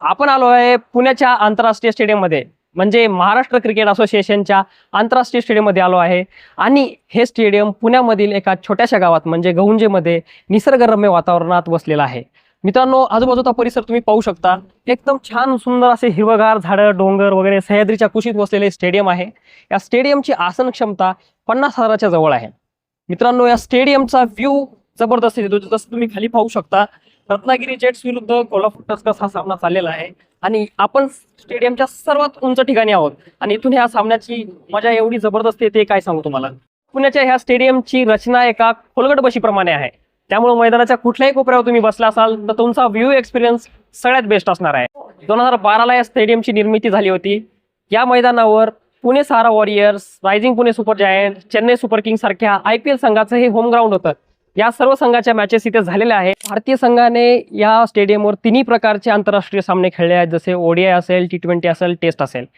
आपण आलो आहे पुण्याच्या आंतरराष्ट्रीय स्टेडियममध्ये. म्हणजे महाराष्ट्र क्रिकेट असोसिएशनच्या आंतरराष्ट्रीय स्टेडियममध्ये आलो आहे. आणि हे स्टेडियम पुण्यामधील एका छोट्याशा गावात म्हणजे गहुंजेमध्ये निसर्गरम्य वातावरणात वसलेला आहे. मित्रांनो आजूबाजूचा परिसर तुम्ही पाहू शकता. एकदम छान सुंदर असे हिरवगार झाडं डोंगर वगैरे सह्याद्रीच्या कुशीत वसलेले स्टेडियम आहे. या स्टेडियमची आसन क्षमता पन्नास हजाराच्या जवळ आहे. मित्रांनो या स्टेडियमचा व्ह्यू जबरदस्त येतो जसं तुम्ही खाली पाहू शकता रत्नागिरी जेट्स विरुद्ध कोल्हापूर टस्कर्स हा सामना चाललेला आहे. आणि आपण स्टेडियमच्या सर्वात उंच ठिकाणी आहोत. आणि इथून ह्या सामन्याची मजा एवढी जबरदस्त येते काय सांगू तुम्हाला? पुण्याच्या ह्या स्टेडियमची रचना एका खोलगट बशीप्रमाणे आहे. त्यामुळे मैदानाच्या कुठल्याही कोपऱ्यावर तुम्ही बसला असाल तर तुमचा व्ह्यू एक्सपिरियन्स सगळ्यात बेस्ट असणार आहे. दोन हजार बाराला या स्टेडियमची निर्मिती झाली होती. या मैदानावर Pune Sahara Warriors Rising Pune Super Giant Chennai Super King सारख्या आय पी एल संघाचं हे होम ग्राउंड होतं. या सर्व संघाच्या मॅचेस इथे झालेल्या आहेत. भारतीय संघाने या स्टेडियमवर तिन्ही प्रकारचे आंतरराष्ट्रीय सामने खेळले आहेत. जसे ओडीआय असेल टी ट्वेंटी असेल टेस्ट असेल.